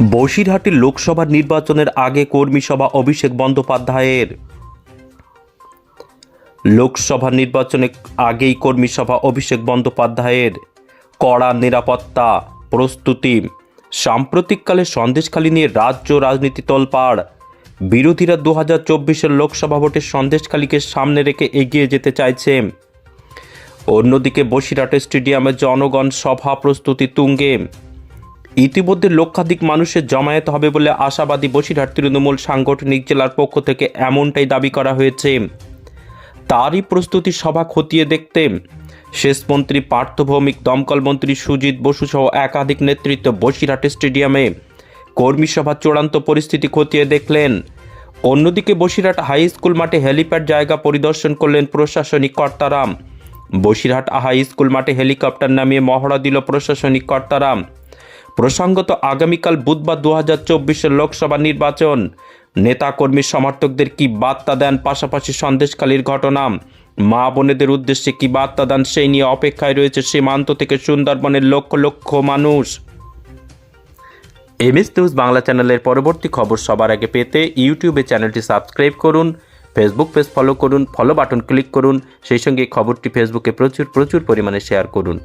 বসিরহাটের লোকসভা নির্বাচনের আগে কর্মী সভা অভিষেক বন্দ্যোপাধ্যায়ের। লোকসভা নির্বাচনের আগেই কর্মী সভা অভিষেক বন্দ্যোপাধ্যায়ের। কড়া নিরাপত্তা, প্রস্তুতি, সাম্প্রতিককালে সন্দেশখালী নিয়ে রাজ্য রাজনীতি তোলপাড়। বিরোধীরা দু হাজার চব্বিশের লোকসভা ভোটের সন্দেশখালীকে সামনে রেখে এগিয়ে যেতে চাইছে। অন্যদিকে বসিরহাটের স্টেডিয়ামে জনগণ সভা প্রস্তুতি তুঙ্গে। ইতিমধ্যে লক্ষাধিক মানুষের জমায়েত হবে বলে আশাবাদী বসিরহাট তৃণমূল সাংগঠনিক জেলার পক্ষ থেকে এমনটাই দাবি করা হয়েছে। তারই প্রস্তুতি সভা খতিয়ে দেখতে শেষ মন্ত্রী পার্থ ভৌমিক দমকল মন্ত্রী সুজিত বসু সহ একাধিক নেতৃত্ব বসিরহাট স্টেডিয়ামে কর্মী সভা চূড়ান্ত পরিস্থিতি খতিয়ে দেখলেন। অন্যদিকে বসিরহাট হাই স্কুল মাঠে হেলিপ্যাড জায়গা পরিদর্শন করলেন প্রশাসনিক কর্তারা বসিরহাট হাই স্কুল মাঠে হেলিকপ্টার নামিয়ে মহড়া দিল প্রশাসনিক কর্তারা প্রসঙ্গত আগামীকাল বুধবার দু হাজার চব্বিশের লোকসভা নির্বাচন। নেতাকর্মী সমর্থকদের কি বার্তা দেন পাশাপাশি সন্দেশকালীর ঘটনা? মা বোনেদের উদ্দেশ্যে কি বার্তা দেন সেই নিয়ে অপেক্ষায় রয়েছে সীমান্ত থেকে সুন্দরবনের লক্ষ লক্ষ মানুষ। এমএস নিউজ বাংলা চ্যানেলের পরবর্তী খবর সবার আগে পেতে ইউটিউবে চ্যানেলটি সাবস্ক্রাইব করুন, ফেসবুক পেজ ফলো করুন, ফলো বাটন ক্লিক করুন, সেই সঙ্গে খবরটি ফেসবুকে প্রচুর প্রচুর পরিমাণে শেয়ার করুন।